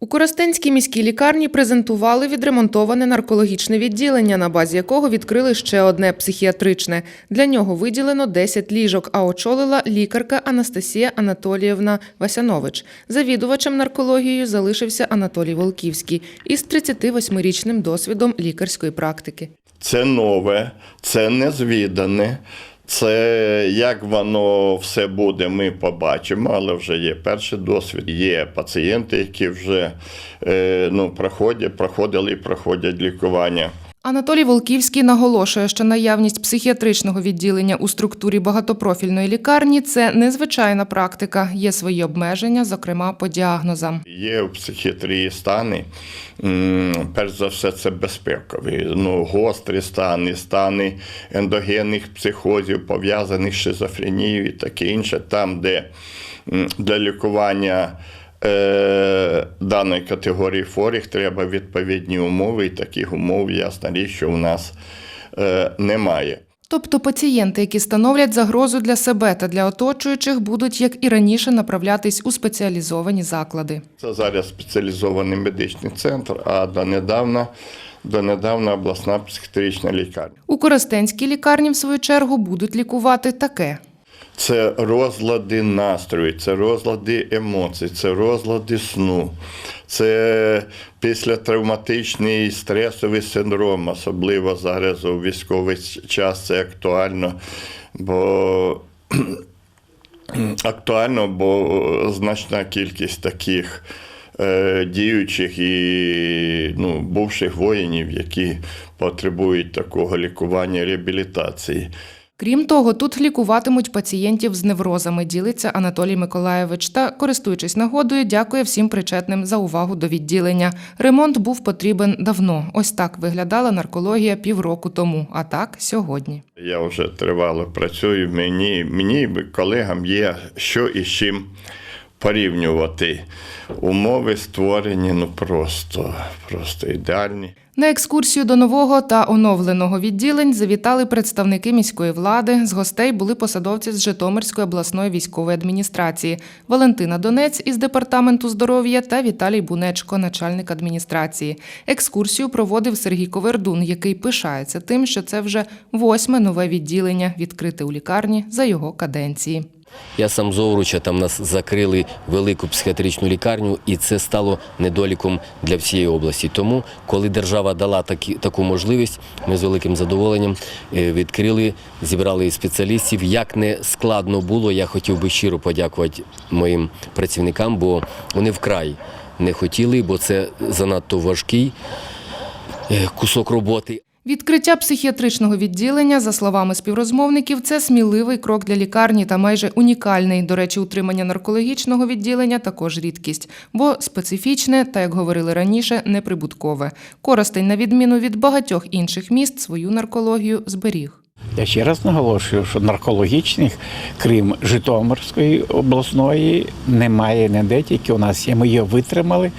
У Коростенській міській лікарні презентували відремонтоване наркологічне відділення, на базі якого відкрили ще одне психіатричне. Для нього виділено 10 ліжок, а очолила лікарка Анастасія Анатоліївна Васянович. Завідувачем наркологією залишився Анатолій Волківський із 38-річним досвідом лікарської практики. Це нове, це незвідане. Це як воно все буде, ми побачимо, але вже є перший досвід. Є пацієнти, які вже е, ну, проходять, проходили і проходять лікування. Анатолій Волківський наголошує, що наявність психіатричного відділення у структурі багатопрофільної лікарні це незвичайна практика. Є свої обмеження, зокрема по діагнозам. Є в психіатрії стани, перш за все, це безпекові. Ну, гострі стани, стани ендогенних психозів, пов'язаних з шизофренією і таке інше, там, де для лікування е, даної категорії хворих треба відповідні умови, і таких умов, ясна річ, що у нас е, немає. Тобто пацієнти, які становлять загрозу для себе та для оточуючих, будуть, як і раніше, направлятись у спеціалізовані заклади. Це зараз спеціалізований медичний центр, а донедавна, донедавна обласна психіатрична лікарня. У Коростенській лікарні, в свою чергу, будуть лікувати таке. Це розлади настрою, це розлади емоцій, це розлади сну, це післятравматичний стресовий синдром, особливо зараз у військовий час це актуально, бо актуально, бо значна кількість таких е, діючих і ну, бувших воїнів, які потребують такого лікування реабілітації. Крім того, тут лікуватимуть пацієнтів з неврозами, ділиться Анатолій Миколаєвич. Та, користуючись нагодою, дякує всім причетним за увагу до відділення. Ремонт був потрібен давно. Ось так виглядала наркологія півроку тому, а так сьогодні. Я вже тривало працюю. Мені, мені колегам є що і з чим порівнювати. Умови створені ну просто, просто ідеальні. На екскурсію до нового та оновленого відділень завітали представники міської влади. З гостей були посадовці з Житомирської обласної військової адміністрації, Валентина Донець із департаменту здоров'я та Віталій Бунечко, начальник адміністрації. Екскурсію проводив Сергій Ковердун, який пишається тим, що це вже восьме нове відділення, відкрите у лікарні за його каденції. Я сам з Овруча, там нас закрили велику психіатричну лікарню, і це стало недоліком для всієї області. Тому, коли держава дала такі, таку можливість, ми з великим задоволенням е, відкрили, зібрали спеціалістів. Як не складно було, я хотів би щиро подякувати моїм працівникам, бо вони вкрай не хотіли, бо це занадто важкий е, кусок роботи. Відкриття психіатричного відділення, за словами співрозмовників, це сміливий крок для лікарні та майже унікальний. До речі, утримання наркологічного відділення також рідкість, бо специфічне та, як говорили раніше, неприбуткове. Коростень, на відміну від багатьох інших міст, свою наркологію зберіг. Я ще раз наголошую, що наркологічних, крім Житомирської обласної, немає ніде, тільки у нас є. Ми її витримали.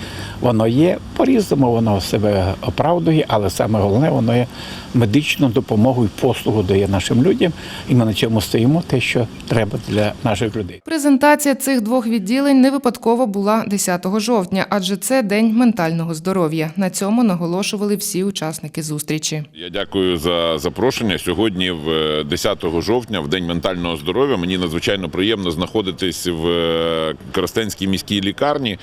Воно є по-різному, воно себе оправдує, але саме головне, воно є медичну допомогу і послугу дає нашим людям. І ми на цьому стоїмо те, що треба для наших людей. Презентація цих двох відділень не випадково була 10 жовтня, адже це день ментального здоров'я. На цьому наголошували всі учасники зустрічі. Я дякую за запрошення. Сьогодні, в 10 жовтня, в день ментального здоров'я, мені надзвичайно приємно знаходитись в е, Коростенській міській лікарні.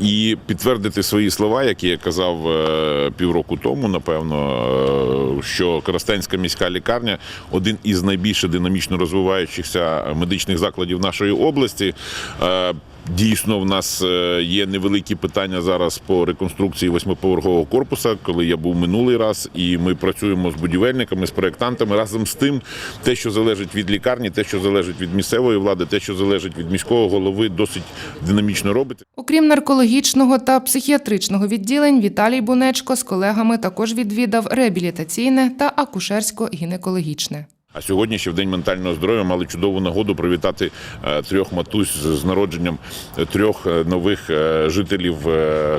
І підтвердити свої слова, які я казав е, півроку тому, напевно, е, що Коростенська міська лікарня один із найбільше динамічно розвиваючихся медичних закладів нашої області. Е, Дійсно, в нас є невеликі питання зараз по реконструкції восьмиповерхового корпуса, коли я був минулий раз, і ми працюємо з будівельниками, з проєктантами. Разом з тим, те, що залежить від лікарні, те, що залежить від місцевої влади, те, що залежить від міського голови, досить динамічно робиться. Окрім наркологічного та психіатричного відділень, Віталій Бунечко з колегами також відвідав реабілітаційне та акушерсько-гінекологічне. А сьогодні ще в день ментального здоров'я мали чудову нагоду привітати е, трьох матусь з народженням е, трьох е, нових жителів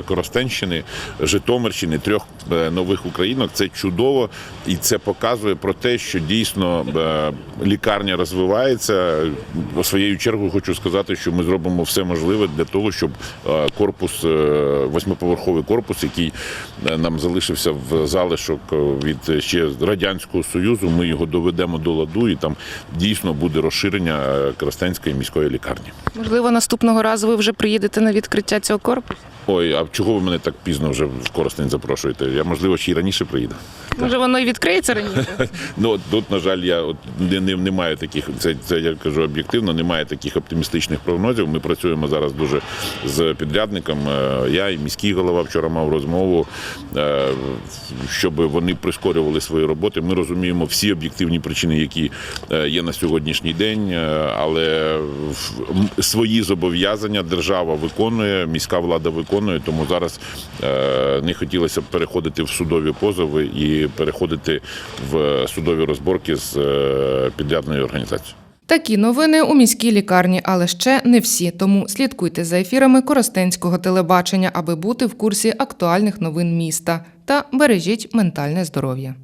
Коростенщини, Житомирщини, трьох нових українок. Це чудово, і це показує про те, що дійсно лікарня розвивається. У своєю чергою хочу сказати, що ми зробимо все можливе для того, щоб корпус, восьмиповерховий корпус, який нам залишився в залишок від ще радянського союзу, ми його доведемо до ладу, і там дійсно буде розширення е, Коростенської міської лікарні. Можливо, наступного разу ви вже приїдете на відкриття цього корпусу? Ой, а чого ви мене так пізно вже в Коростень запрошуєте? Я можливо ще й раніше приїду. Може, воно і відкриється раніше? Ну тут, на жаль, я от не, не, не маю таких. Це, це я кажу об'єктивно, немає таких оптимістичних прогнозів. Ми працюємо зараз дуже з підрядником. Е, Я і міський голова вчора мав розмову, е, щоб вони прискорювали свої роботи. Ми розуміємо всі об'єктивні причини, які е, є на сьогоднішній день, е, але свої зобов'язання держава виконує, міська влада виконує. Тому зараз е, не хотілося б переходити в судові позови і переходити в судові розборки з підрядною організацією. Такі новини у міській лікарні, але ще не всі. Тому слідкуйте за ефірами Коростенського телебачення, аби бути в курсі актуальних новин міста та бережіть ментальне здоров'я.